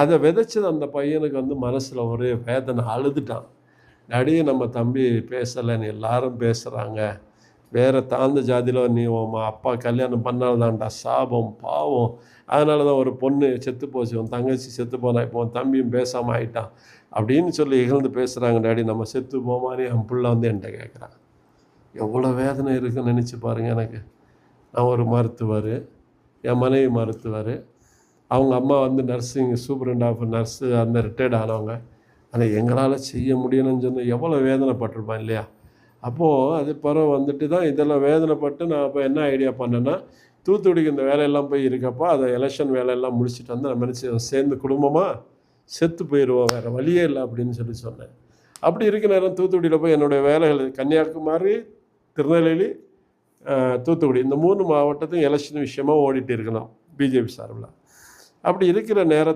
அதை விதைச்சது அந்த பையனுக்கு வந்து மனசில் ஒரே வேதனை அழுதுட்டான். நடிகை நம்ம தம்பி பேசலைன்னு எல்லாரும் பேசுகிறாங்க வேறு தாழ்ந்த ஜாதியில் நீ உன் அப்பா கல்யாணம் பண்ணால்தான்டா சாபம் பாவம். அதனால தான் ஒரு பொண்ணு செத்து போச்சு உன் தங்கச்சி செத்து போனா இப்போ உன் தம்பியும் பேசாமல் ஆயிட்டான். அப்படின்னு சொல்லி இகழ்ந்து பேசுகிறாங்க டாடி நம்ம செத்து போமான்னு என் பிள்ளை வந்து என்கிட்ட கேட்குறான் எவ்வளோ வேதனை இருக்குன்னு நினச்சி பாருங்கள் எனக்கு. நான் ஒரு மருத்துவர் என் மனைவி மருத்துவர். அவங்க அம்மா வந்து நர்ஸிங் சூப்பரண்ட் ஆஃப் நர்ஸு அந்த ரிட்டையர்ட் ஆனவங்க. அதை எங்களால் செய்ய முடியணும்னு சொன்னால் எவ்வளோ வேதனைப்பட்டிருப்பான் இல்லையா? அப்போது அது பிறகு வந்துட்டு தான் இதெல்லாம் வேதனைப்பட்டு நான் அப்போ என்ன ஐடியா பண்ணேன்னா தூத்துக்குடிக்கு இந்த வேலையெல்லாம் போய் இருக்கப்போ அதை எலெக்ஷன் வேலையெல்லாம் முடிச்சுட்டு வந்து நம்ம நினச்சி சேர்ந்து குடும்பமாக செத்து போயிடுவோம் வேறு வழியே இல்லை அப்படின்னு சொல்லி சொன்னேன். அப்படி இருக்க நேரம் தூத்துக்குடியில் போய் என்னுடைய வேலைகள் கன்னியாகுமரி திருநெல்வேலி தூத்துக்குடி இந்த மூணு மாவட்டத்தையும் எலெக்ஷன் விஷயமாக ஓடிட்டு இருக்கலாம் பிஜேபி சார்பில். அப்படி இருக்கிற நேரத்தில்